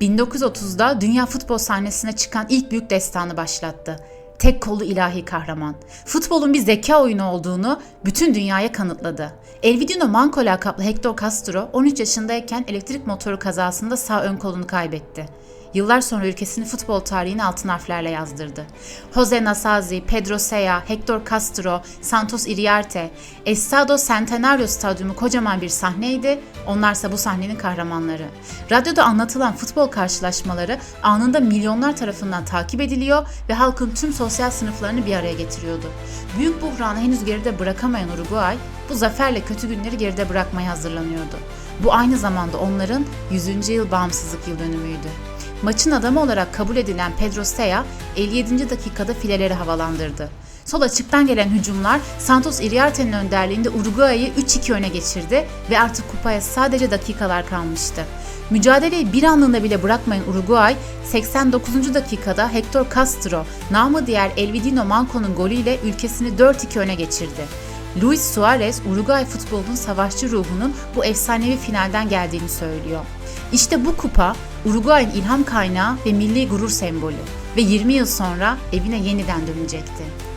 1930'da dünya futbol sahnesine çıkan ilk büyük destanı başlattı. Tek kollu ilahi kahraman. Futbolun bir zeka oyunu olduğunu bütün dünyaya kanıtladı. Elvidino Manco lakaplı Hector Castro 13 yaşındayken elektrik motoru kazasında sağ ön kolunu kaybetti. Yıllar sonra ülkesini futbol tarihine altın harflerle yazdırdı. Jose Nasazi, Pedro Sea, Hector Castro, Santos Iriarte, Estado Centenario Stadyumu kocaman bir sahneydi. Onlarsa bu sahnenin kahramanları. Radyoda anlatılan futbol karşılaşmaları anında milyonlar tarafından takip ediliyor ve halkın tüm sosyal sınıflarını bir araya getiriyordu. Büyük buhranı henüz geride bırakamayan Uruguay, bu zaferle kötü günleri geride bırakmaya hazırlanıyordu. Bu aynı zamanda onların 100. yıl bağımsızlık yıl dönümüydü. Maçın adamı olarak kabul edilen Pedro Sea 57. dakikada fileleri havalandırdı. Sol açıktan gelen hücumlar Santos Iriarte'nin önderliğinde Uruguay'ı 3-2 öne geçirdi ve artık kupaya sadece dakikalar kalmıştı. Mücadeleyi bir anlığında bile bırakmayan Uruguay 89. dakikada Hector Castro, namı diğer Elvidino Manco'nun golüyle ülkesini 4-2 öne geçirdi. Luis Suarez, Uruguay futbolunun savaşçı ruhunun bu efsanevi finalden geldiğini söylüyor. İşte bu kupa Uruguay'ın ilham kaynağı ve milli gurur sembolü ve 20 yıl sonra evine yeniden dönecekti.